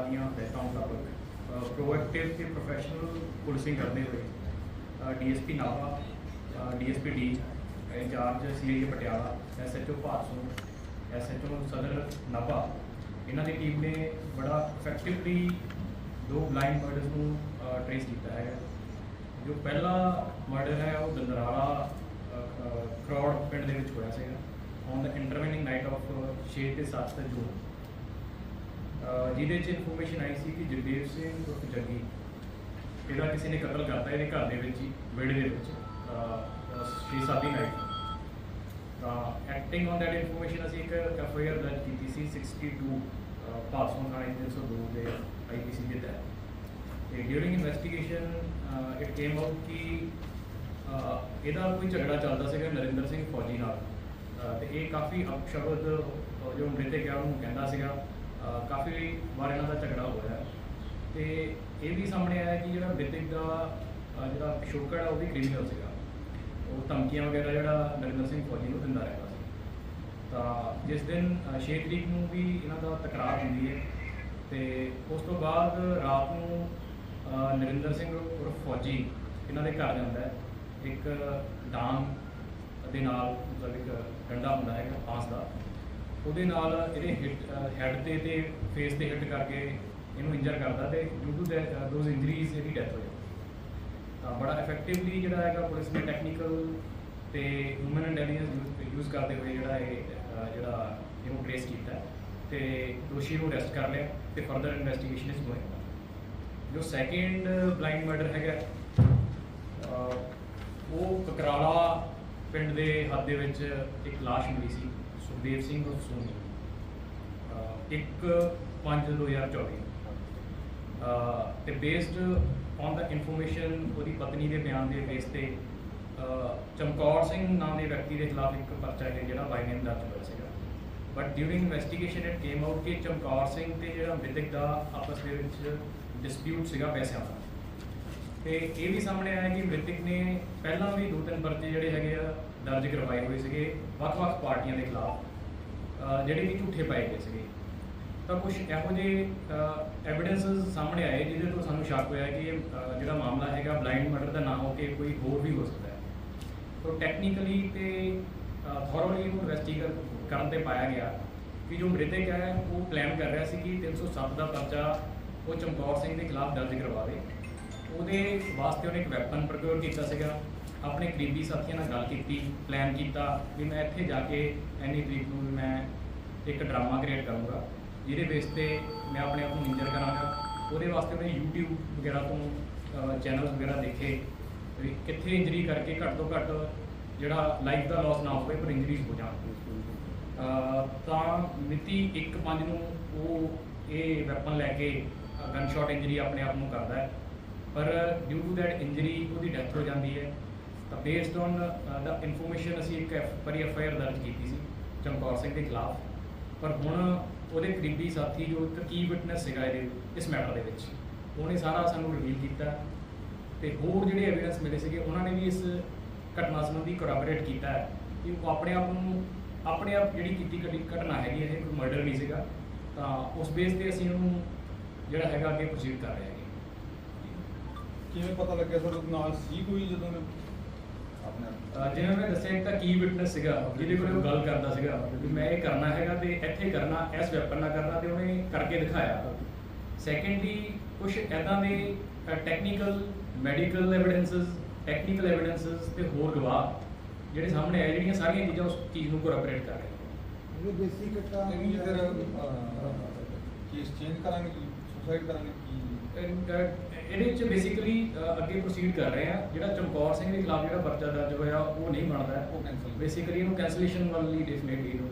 ਦੀਆਂ ਹਦਾਇਤਾਂ ਮੁਤਾਬਕ ਪ੍ਰੋਐਕਟਿਵ ਤੇ ਪ੍ਰੋਫੈਸ਼ਨਲ ਪੁਲਿਸਿੰਗ ਕਰਦੇ ਹੋਏ DSP Nabha DSP D, incharge CIA Patiala SHO ਭਾਸੂ SHO Sadar Nabha, ਇਹਨਾਂ ਦੀ ਟੀਮ ਨੇ ਬੜਾ ਇਫੈਕਟਿਵਲੀ ਦੋ ਬਲਾਈਂਡ ਮਰਡਰਸ ਨੂੰ ਟ੍ਰੇਸ ਕੀਤਾ ਹੈ। ਜੋ ਪਹਿਲਾ ਮਰਡਰ ਹੈ, ਉਹ ਦੰਦਰਾਲਾ ਕਰੋੜ ਪਿੰਡ ਦੇ ਵਿੱਚ ਹੋਇਆ ਸੀਗਾ। On the intervening night of 6 ਤੇ 7 ਜੂਨ ਜਿਹਦੇ 'ਚ ਇਨਫੋਰਮੇਸ਼ਨ ਆਈ ਸੀ ਕਿ ਜਗਦੇਵ ਸਿੰਘ ਉਰਫ ਜੱਗੀ ਇਹਦਾ ਕਿਸੇ ਨੇ ਕਤਲ ਕਰਤਾ ਇਹਦੇ ਘਰ ਦੇ ਵਿੱਚ ਹੀ ਵਿਹੜੇ ਦੇ ਵਿੱਚ 6-7 ਦੀ ਨਾਈਟ ਤਾਂ ਐਕਟਿੰਗ ਔਨ ਦੈਟ ਇਨਫੋਰਮੇਸ਼ਨ ਅਸੀਂ ਇੱਕ ਐਫ ਆਈ ਆਰ ਦਰਜ ਕੀਤੀ ਸੀ 62 ਪਾਸੋਂ ਥਾਣੇ 302 ਦੇ ਆਈਪੀਸੀ ਦੇ ਤਹਿਤ। ਤੇ during investigation it came out ਕਿ ਇਹਦਾ ਕੋਈ ਝਗੜਾ ਚੱਲਦਾ ਸੀਗਾ ਨਰਿੰਦਰ ਸਿੰਘ ਫੌਜੀ ਨਾਲ। ਅਹ, ਤੇ ਇਹ ਕਾਫੀ ਅਪਸ਼ਬਦ ਜੋ ਮ੍ਰਿਤਕ ਹੈ ਉਹਨੂੰ ਕਹਿੰਦਾ ਸੀਗਾ ਕਾਫੀ ਵਾਰ ਇਹਨਾਂ ਦਾ ਝਗੜਾ ਹੋਇਆ ਤੇ ਇਹ ਵੀ ਸਾਹਮਣੇ ਆਇਆ ਕਿ ਜਿਹੜਾ ਮ੍ਰਿਤਕ ਦਾ ਜਿਹੜਾ ਪਿਛੋਕੜ ਹੈ ਉਹ ਵੀ ਕ੍ਰਿਮੀਨਲ ਸੀਗਾ। ਉਹ ਧਮਕੀਆਂ ਵਗੈਰਾ ਜਿਹੜਾ ਨਰਿੰਦਰ ਸਿੰਘ ਫੌਜੀ ਨੂੰ ਦਿੰਦਾ ਰਹਿੰਦਾ ਸੀ। ਤਾਂ ਜਿਸ ਦਿਨ 6 ਤਰੀਕ ਨੂੰ ਵੀ ਇਹਨਾਂ ਦਾ ਤਕਰਾਰ ਹੁੰਦੀ ਹੈ ਤੇ ਉਸ ਤੋਂ ਬਾਅਦ ਰਾਤ ਨੂੰ ਨਰਿੰਦਰ ਸਿੰਘ ਉਰਫ ਫੌਜੀ ਇਹਨਾਂ ਦੇ ਘਰ ਜਾਂਦਾ ਹੈ। ਇੱਕ ਡਾਂਗ ਅਤੇ ਨਾਲ ਮਤਲਬ ਇੱਕ ਡੰਡਾ ਹੁੰਦਾ ਹੈ, ਇੱਕ ਬਾਂਸ ਦਾ। ਉਹਦੇ ਨਾਲ ਇਹਦੇ ਹਿੱਟ ਹੈਡ ਤੇ ਤੇ ਫੇਸ ਤੇ ਹਿੱਟ ਕਰਕੇ ਇਹਨੂੰ ਇੰਜਰ ਕਰਦਾ ਤੇ ਡਿਊ ਟੂ ਦੋਜ਼ ਇੰਜਰੀਜ਼ ਇਹਦੀ ਡੈਥ ਹੋ ਜਾਂਦੀ ਤਾਂ ਬੜਾ ਇਫੈਕਟਿਵਲੀ ਜਿਹੜਾ ਹੈਗਾ ਪੁਲਿਸ ਨੇ ਟੈਕਨੀਕਲ ਤੇ ਹਿਊਮਨ ਇੰਟੈਲੀਜੈਂਸ ਯੂਜ਼ ਕਰਦੇ ਹੋਏ ਜਿਹੜਾ ਇਹ ਜਿਹੜਾ ਇਹਨੂੰ ਟ੍ਰੇਸ ਕੀਤਾ ਤੇ ਦੋਸ਼ੀ ਨੂੰ ਅਰੈਸਟ ਕਰ ਲਿਆ ਤੇ ਫਰਦਰ ਇਨਵੈਸਟੀਗੇਸ਼ਨ ਇਸ ਗੋਇੰਗ ਜੋ ਸੈਕਿੰਡ ਬਲਾਈਂਡ ਮਰਡਰ ਹੈਗਾ ਉਹ ਕਕਰਾਲਾ ਪਿੰਡ ਦੇ ਹੱਦ ਦੇ ਵਿੱਚ ਇੱਕ ਲਾਸ਼ ਮਿਲੀ ਸੀ। ਸੁਖਦੇਵ ਸਿੰਘ ਉਰਫ ਸੋਨੀ ਅਹ, ਇੱਕ 5 2024 ਅਹ, ਤੇ ਬੇਸਡ ਔਨ ਦਾ ਇਨਫੋਰਮੇਸ਼ਨ ਉਹਦੀ ਪਤਨੀ ਦੇ ਬਿਆਨ ਦੇ ਬੇਸ ਤੇ ਅਹ, ਚਮਕੌਰ ਸਿੰਘ ਨਾਮ ਦੇ ਵਿਅਕਤੀ ਦੇ ਖਿਲਾਫ ਇੱਕ ਪਰਚਾ ਹੈ ਜਿਹੜਾ ਬਾਈ ਨੇਮ ਦਰਜ ਹੋਇਆ ਸੀਗਾ। But during investigation it came out ਕਿ ਚਮਕੌਰ ਸਿੰਘ ਤੇ ਜਿਹੜਾ ਮ੍ਰਿਤਕ ਦਾ ਆਪਸ ਦੇ ਵਿੱਚ ਡਿਸਪਿਊਟ ਸੀਗਾ ਪੈਸਿਆਂ ਦਾ। ਤੇ ਇਹ ਵੀ ਸਾਹਮਣੇ ਆਇਆ ਕਿ ਮ੍ਰਿਤਕ ਨੇ ਪਹਿਲਾਂ ਵੀ ਦੋ ਤਿੰਨ ਪਰਚੇ ਜਿਹੜੇ ਹੈਗੇ ਆ ਦਰਜ ਕਰਵਾਏ ਹੋਏ ਸੀਗੇ, ਵੱਖ-ਵੱਖ ਪਾਰਟੀਆਂ ਦੇ ਖਿਲਾਫ ਜਿਹੜੇ ਕਿ ਝੂਠੇ ਪਾਏ ਗਏ ਸੀਗੇ। ਤਾਂ ਕੁਝ ਇਹੋ ਜਿਹੇ ਐਵੀਡੈਂਸਸ ਸਾਹਮਣੇ ਆਏ, ਜਿਹਦੇ ਤੋਂ ਸਾਨੂੰ ਸ਼ੱਕ ਹੋਇਆ ਕਿ ਜਿਹੜਾ ਮਾਮਲਾ ਹੈਗਾ ਬਲਾਈਂਡ ਮਰਡਰ ਦਾ ਨਾ ਹੋ ਕੇ ਕੋਈ ਹੋਰ ਵੀ ਹੋ ਸਕਦਾ ਹੈ। ਤਾਂ ਟੈਕਨੀਕਲੀ ਤੇ ਥੋਰੋਲੀ ਇਹਨੂੰ ਇਨਵੈਸਟੀਗੇਟ ਕਰਨ ਤੇ ਪਾਇਆ ਗਿਆ ਕਿ ਜੋ ਮ੍ਰਿਤਕ ਹੈ, ਉਹ ਪਲਾਨ ਕਰ ਰਿਹਾ ਸੀ ਕਿ 307 ਦਾ ਪਰਚਾ ਉਹ ਚਮਕੌਰ ਸਿੰਘ ਦੇ ਖਿਲਾਫ ਦਰਜ ਕਰਵਾਵੇ। ਉਹਦੇ ਵਾਸਤੇ ਉਹਨੇ ਇੱਕ ਵੈਪਨ ਪ੍ਰੋਕਿਉਰ ਕੀਤਾ ਸੀਗਾ। ਆਪਣੇ ਕਰੀਬੀ ਸਾਥੀਆਂ ਨਾਲ ਗੱਲ ਕੀਤੀ ਪਲਾਨ ਕੀਤਾ ਵੀ ਮੈਂ ਇੱਥੇ ਜਾ ਕੇ ਐਨੀ ਤਰੀਕ ਨੂੰ ਵੀ ਮੈਂ ਇੱਕ ਡਰਾਮਾ ਕ੍ਰੀਏਟ ਕਰੂੰਗਾ, ਜਿਹਦੇ ਬੇਸ ਤੇ ਮੈਂ ਆਪਣੇ ਆਪ ਨੂੰ ਇੰਜਰ ਕਰਾਂਗਾ। ਉਹਦੇ ਵਾਸਤੇ ਮੈਂ YouTube ਵਗੈਰਾ ਤੋਂ ਚੈਨਲਸ ਵਗੈਰਾ ਦੇਖੇ ਕਿੱਥੇ ਇੰਜਰੀ ਕਰਕੇ ਘੱਟ ਤੋਂ ਘੱਟ ਜਿਹੜਾ ਲਾਈਫ ਦਾ ਲਾਸ ਨਾ ਹੋਵੇ, ਪਰ ਇੰਜਰੀਜ਼ ਹੋ ਜਾਣ। ਅਹ, ਤਾਂ ਮਿਤੀ 1/5 ਨੂੰ ਉਹ ਇਹ ਵੈਪਨ ਲੈ ਕੇ ਗਨ ਸ਼ਾਟ ਇੰਜਰੀ ਆਪਣੇ ਆਪ ਨੂੰ ਕਰਦਾ ਹੈ। ਪਰ ਡਿਊ ਟੂ ਦੈਟ ਇੰਜਰੀ ਉਹਦੀ ਡੈਥ ਹੋ ਜਾਂਦੀ ਹੈ। ਤਾਂ ਬੇਸਡ ਔਨ ਦਾ ਇਨਫੋਰਮੇਸ਼ਨ ਅਸੀਂ ਇੱਕ ਐਫ ਪਰੀ ਐਫ ਆਈ ਆਰ ਦਰਜ ਕੀਤੀ ਸੀ, ਚਮਕੌਰ ਸਿੰਘ ਦੇ ਖਿਲਾਫ। ਪਰ ਹੁਣ ਉਹਦੇ ਕਰੀਬੀ ਸਾਥੀ ਜੋ ਇੱਕ ਕੀ ਵਿਟਨੈਸ ਸੀਗਾ ਇਹਦੇ, ਇਸ ਮੈਟਰ ਦੇ ਵਿੱਚ, ਉਹਨੇ ਸਾਰਾ ਸਾਨੂੰ ਰਿਵੀਲ ਕੀਤਾ। ਤੇ ਹੋਰ ਜਿਹੜੇ ਐਵੀਡੈਂਸ ਮਿਲੇ ਸੀਗੇ, ਉਹਨਾਂ ਨੇ ਵੀ ਇਸ ਘਟਨਾ ਸੰਬੰਧੀ ਕੋਰਾਬੋਰੇਟ ਕੀਤਾ ਹੈ। ਕਿ ਉਹ ਆਪਣੇ ਆਪ ਨੂੰ, ਆਪਣੇ ਆਪ ਜਿਹੜੀ ਕੀਤੀ ਘਟੀ, ਘਟਨਾ ਹੈਗੀ ਇਹ ਕੋਈ ਮਰਡਰ ਨਹੀਂ ਸੀਗਾ। ਤਾਂ ਉਸ ਬੇਸ ਤੇ ਅਸੀਂ ਉਹਨੂੰ ਜਿਹੜਾ ਹੈਗਾ ਅੱਗੇ ਪ੍ਰੋਸੀਡ ਕਰ ਰਹੇ ਹੈਗੇ। ਕਿਵੇਂ ਪਤਾ ਲੱਗਿਆ ਸਰ ਨਾਲ ਸੀ ਕੋਈ ਜਦੋਂ ਜਿਵੇਂ ਮੈਂ ਦੱਸਿਆ ਇੱਕ ਤਾਂ ਕੀ ਵਿਟਨੈਸ ਸੀਗਾ ਜਿਹਦੇ ਕੋਲ ਉਹ ਗੱਲ ਕਰਦਾ ਸੀਗਾ ਵੀ ਮੈਂ ਇਹ ਕਰਨਾ ਹੈਗਾ ਤੇ ਇੱਥੇ ਕਰਨਾ ਇਸ ਵੈਪਨ ਨਾਲ ਕਰਨਾ ਤੇ ਉਹਨੇ ਕਰਕੇ ਦਿਖਾਇਆ। ਸੈਕੰਡਲੀ ਕੁਝ ਐਦਾਂ ਦੇ technical medical evidences technical evidences ਤੇ ਹੋਰ ਗਵਾਹ ਜਿਹੜੇ ਸਾਹਮਣੇ ਆਏ ਜਿਹੜੀਆਂ ਸਾਰੀਆਂ ਚੀਜ਼ਾਂ ਉਸ ਚੀਜ਼ ਨੂੰ ਕੋਰੋਬੋਰੇਟ ਕਰ ਰਹੀਆਂ ਇਹ ਦੇਸੀ ਕੱਟਾ ਇਹ ਫਿਰ ਕੇਸ ਚੇਂਜ ਕਰਾਂਗੇ ਕੀ ਸੁਸਾਈਡ ਕਰਾਂਗੇ ਕੀ ਇਹਦੇ ਵਿੱਚ ਬੇਸਿਕਲੀ ਅੱਗੇ ਪ੍ਰੋਸੀਡ ਕਰ ਰਹੇ ਆ ਜਿਹੜਾ ਚਮਕੌਰ ਸਿੰਘ ਦੇ ਖਿਲਾਫ ਜਿਹੜਾ ਪਰਚਾ ਦਰਜ ਹੋਇਆ ਉਹ ਨਹੀਂ ਬਣਦਾ। ਉਹ cancel। ਬੇਸਿਕਲੀ ਇਹਨੂੰ ਕੈਂਸਲੇਸ਼ਨ ਵੱਲ ਹੀ ਡੈਫੀਨਿਟਲੀ ਇਹਨੂੰ